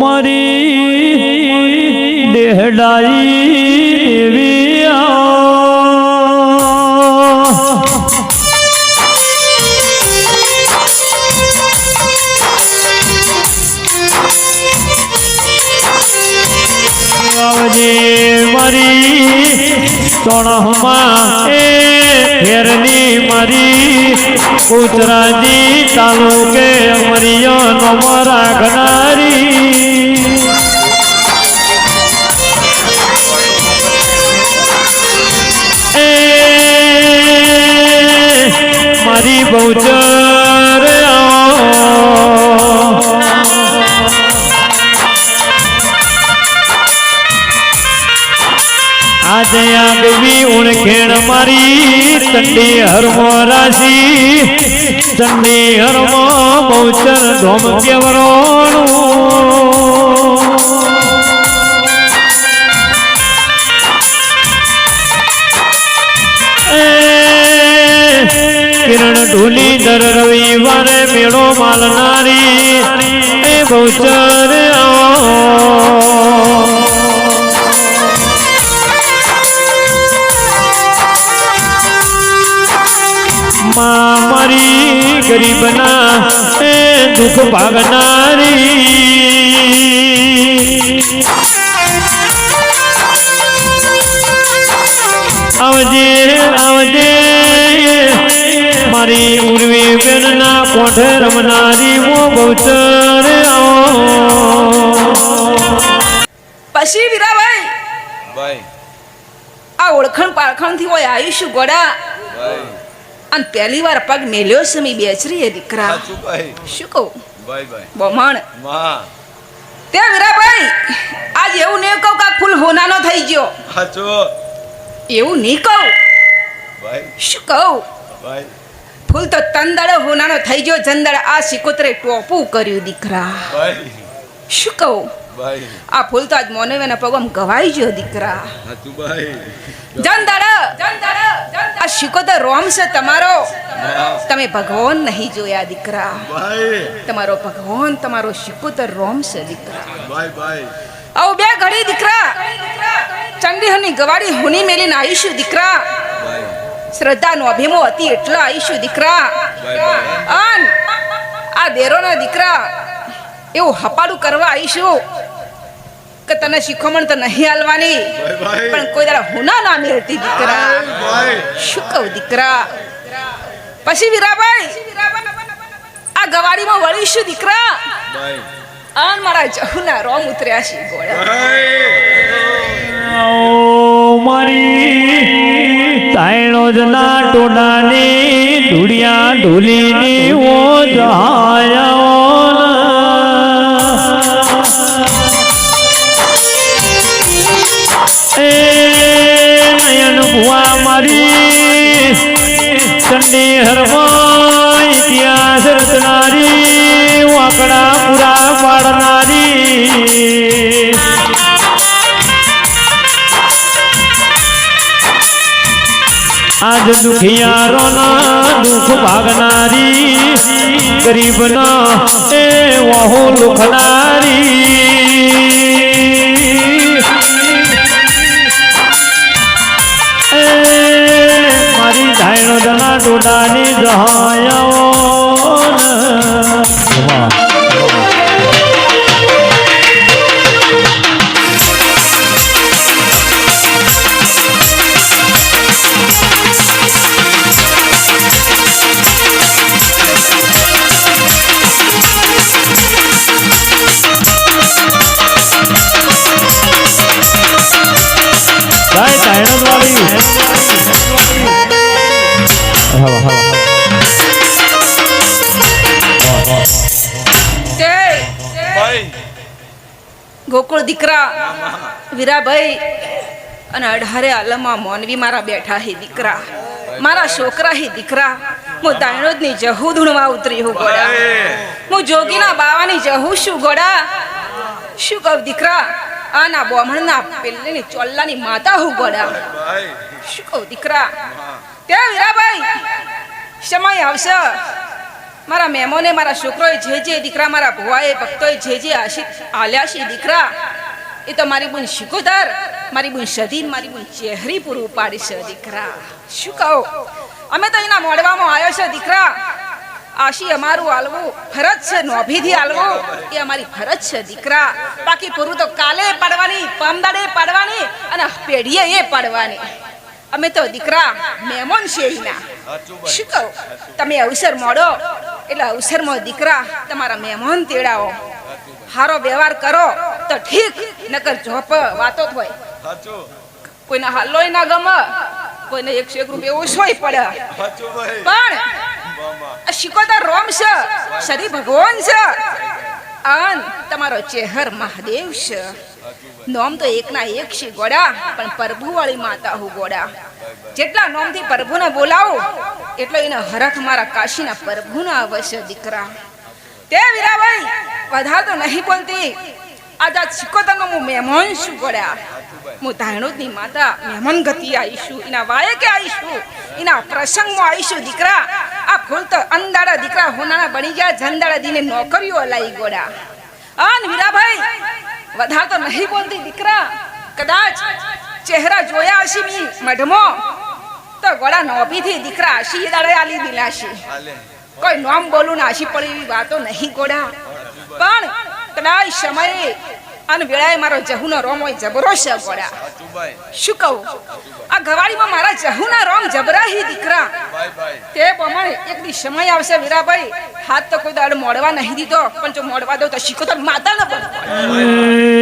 મારી દેહડાઈ. આવજે મારી સોણમાં એ ફેરની મારી ઉતરાજી તાલુકે મરિયો નમો રાખનારી એ બહુચર આજે આગવી ઉણખેણ મારી ચંડી હરમો રાશી. ચંડી હરમો બહુચર ધોમ કેવરોણું. ઢોલી દર રવિવારે મેળો માલનારી. એ બહુચર મારી ગરીબના એ દુઃખ ભાગનારી. આવજે મારી ઉર્વી બેનના કોઠે રમનારી મો બહુચર પછી વીરાભાઈ ભાઈ. આ ઓળખણ પારખણથી હોય આયુષ્ય ગોડા. અને પહેલી વાર પગ મેલ્યો છે મી બેચરી એ દીકરા. શું કહું? ભાઈ ભાઈ. બમણ તે વીરાભાઈ આજ એવું નહીં કહું કે ફૂલ હોનાનો થઈ ગયો. સાચું. એવું નહીં કહું. ભાઈ. શું કહું? ભાઈ. ફૂલ તો તંદળ હોનાનો થઈ ગયો જંદળ. આ સિકોતરે ટોપું કર્યું દીકરા. શું કહું? આ ફૂલ તો આજ મોનવેના પગમ ગવાઈ ગયો દીકરા. જંદળ આ સિકોતર રોમ છે તમારો. તમે ભગવાન નહીં જોયા દીકરા. તમારો ભગવાન તમારો સિકોતર રોમ છે દીકરા. આવું બે ઘડી દીકરા. ચંડીહની ગવાડી હુની મેલીને આવીશું દીકરા. શ્રદ્ધાનો અભિમો હતી એટલા આવીશું દીકરા. અન આ દેરોના દીકરા એવું હપાડું કરવા આવીશું કે તને શીખવણ તો નહીં હાલવાની. પણ કોઈ દાડા હુના ના મેળતી દીકરા. શું કહું દીકરા? પછી વીરાભાઈ આ ગવાડીમાં વળીશું દીકરા. અન મારા જહુના રોમ ઉતર્યા છે ગોળા. મારી તાયણો જ ના ટોડાની, ધૂળિયા ઢોલીની ઓ ભુવા મારી, ચંડી હરમા ઇતિહાસ રચનારી વાકડા પૂરા પાડનારી. આજ દુખિયારોના દુખ ભાગનારી ગરીબના એ વહુ લુખનારી મારી ધાયણો દના ડોડાની જહાયાઓ હવા હવા. તે ભાઈ. ગોકુળ દીકરા વીરાભાઈ અને અઢારે આલમમાં મોનવી મારા બેઠા હે દીકરા. મારા છોકરા હે દીકરા. હું દાયણોદની જહુ ધૂણવા ઉતરી હું ગોડા હું જોગીના બાવાની જહુ શું ગોડા શું કહું દીકરા? આના બોમણના પેલીની ચોલ્લાની માતા હું ગોડા ભાઈ. શું કહું દીકરા? તે વીરાભાઈ સમય આવશે. મારા મહેમાને મારા છોકરોએ જે જે દીકરા મારા ભુવાએ, ભક્તોએ જે જે આશી, આલ્યા છે દીકરા એ તો મારી બુન શિકોદર મારી બુન સધી મારી બુન ચહેરી પૂરું પાડી છે દીકરા. શું કહો? અમે તો એના મોડવામાં આવ્યો છે દીકરા. આશી અમારું આલવું ફરજ છે, નોભીથી આલવું. એ અમારી ફરજ છે દીકરા. બાકી પૂરું તો કાલે પાડવાની, પામદાડે પાડવાની અને પેઢીએ એ પાડવાની. અમે તો દીકરા મહેમાન છે એના શું કહું? તમે અવસર મોડો એટલે અવસરમાં દીકરા તમારા મહેમાન તેડાવો. હારો વ્યવહાર કરો તો ઠીક, નકર જોપ વાતો હોય. કોઈને હાલોય ના ગમે, કોઈને એકસો એક રૂપિયા ઓછોય પડે. પણ શિકોતર રોમ છે શરી ભગવાન છે. અન તમારો ચેહર મહાદેવ છે. નોમ તો એકના એક છે ગોડા, પણ પ્રભુ વાળી માતા હું ગોડા. જેટલા નોમથી પ્રભુને બોલાવું, એટલો એને હરખ મારા કાશીના પ્રભુના અવશ્ય દીકરા. તે વીરાભાઈ વધારે તો નહીં બોલતી. આજ આ શિકોતરનો હું મહેમાન છું ગોડા. હું ધાણોદની માતા મહેમાન ગતિ આવીશું, એના વાયે કે આવીશું, એના પ્રસંગમાં આવીશું દીકરા. આ ફૂલ તો અંદાડા દીકરા હોનાના બની ગયા જંદાડા દીને નોકરીઓ લાવી ગોડા. અન વીરાભાઈ વધારે તો નહીં બોલતી દીકરા. કદાચ ચહેરા જોયા હશે મી મઢમો. તો ગોળા નોભીથી દીકરા આશી દાડે આલી દિલાશી. કોઈ નામ બોલું ને આશી પડી એવી વાતો નહીં ગોડા. પણ કદાચ સમયે અને વેળાએ મારો જહુનો રોમ હોય જબરો છે પડ્યા શું કહું? આ ગવાડીમાં મારા જહુના રોમ જબરાહી દીકરા. તે પ્રમાણે એક દી સમય આવશે વીરાભાઈ હાથ તો કોઈ દાડ મોડવા નહીં દીધો પણ જો મોડવા દો તો શીખો તો માતા ન